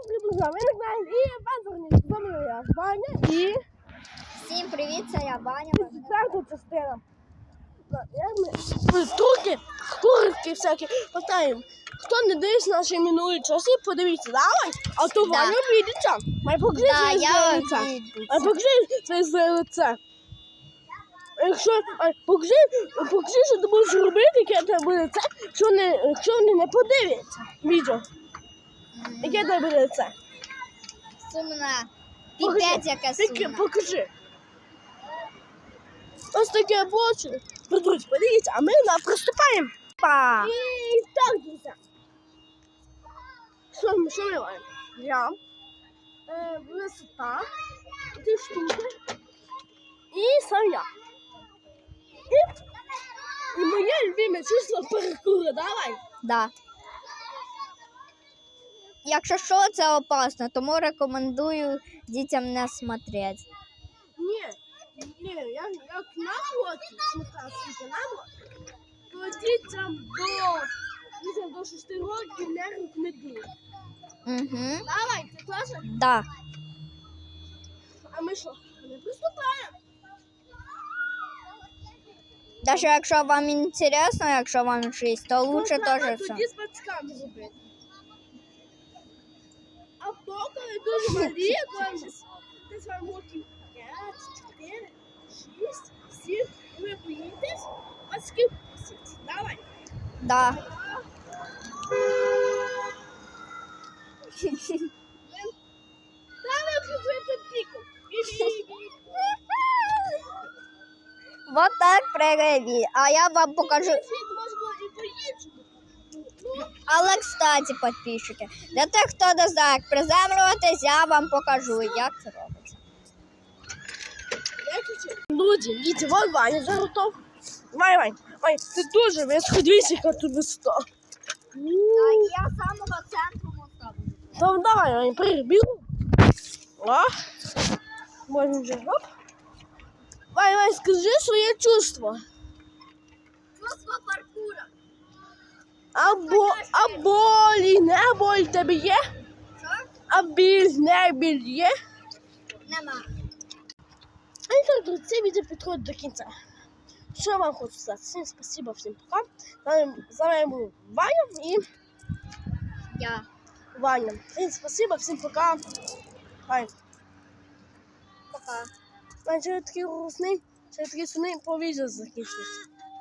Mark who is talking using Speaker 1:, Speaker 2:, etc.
Speaker 1: всім. Ви не знаєте, і пазурник, з вами я, Ваня, і
Speaker 2: Всім привіт, це я Ваня.
Speaker 1: четверта частина. Турки, турки всякі, питаємо, хто не дивиться наші минулі часи, подивіться, давай, а то
Speaker 2: Да.
Speaker 1: Ваня обійдеться. Май покажи
Speaker 2: Да,
Speaker 1: своє
Speaker 2: я
Speaker 1: зле лице.
Speaker 2: обійдуся.
Speaker 1: А покажи своє зле лице. Якщо, покажи, покажи, що ти будеш робити, яке тебе буде лице, якщо, не, якщо вони не подивляться відео. Яке тебе лице?
Speaker 2: Сумна. Піпець яка
Speaker 1: Таке,
Speaker 2: сумна.
Speaker 1: покажи. Ось таке боче. Друзі, подивіться, а ми на приступаємо.
Speaker 2: Па.
Speaker 1: І так, друзі. Що, ми- що ми маємо? Я. Е, висота. Ті штуки. І сам я. І, і моє любиме число паркура. Давай.
Speaker 2: Да. Якщо що, це опасно, тому рекомендую дітям не смотрети.
Speaker 1: Ні, ні, я, як на уроки, смотрати на уроки, то дітям до, дітям до 6 років не рекомендую.
Speaker 2: Угу.
Speaker 1: Давай, ти теж?
Speaker 2: Да.
Speaker 1: А ми що? Ми приступаємо.
Speaker 2: Даже якщо вам інтересно, якщо вам щось, то лучше
Speaker 1: Можна
Speaker 2: теж все.
Speaker 1: тоді з батьками зробити. А поки дуже малі, коли ти з вами років 5, 4, 6, 7, ви боїтесь, батьків просить. Давай.
Speaker 2: Да.
Speaker 1: Давай вже піком.
Speaker 2: Вот так пригай. А я вам покажу.
Speaker 1: Світ може було по-іншому. Ну,
Speaker 2: Але, кстати, підписчики, для тих, хто не знає, як приземлюватись, я вам покажу, як це робиться.
Speaker 1: Друзі, діти, вон Ваня вже готов. Ваня, Вань, Вань, ти дуже дивіться, яка тут висота.
Speaker 2: я самого центру мосту.
Speaker 1: То давай, Ваня, прибігу. О, можна вже, оп. Ваня, Ваня, скажи своє чувство.
Speaker 2: Чувство паркура.
Speaker 1: А, бо, а болі, не боль тебе є?
Speaker 2: Що?
Speaker 1: А біль, не біль є?
Speaker 2: Нема.
Speaker 1: А і так, друзі, це відео підходить до кінця. Що я вам хочу сказати? Всім спасибо, всім пока. З вами- З вами був Ваня і
Speaker 2: Я.
Speaker 1: Ваня. Всім спасибо, всім пока. Ваня.
Speaker 2: Пока.
Speaker 1: Ваня, що я такий грустний, що я такий сумний по відео закінчується.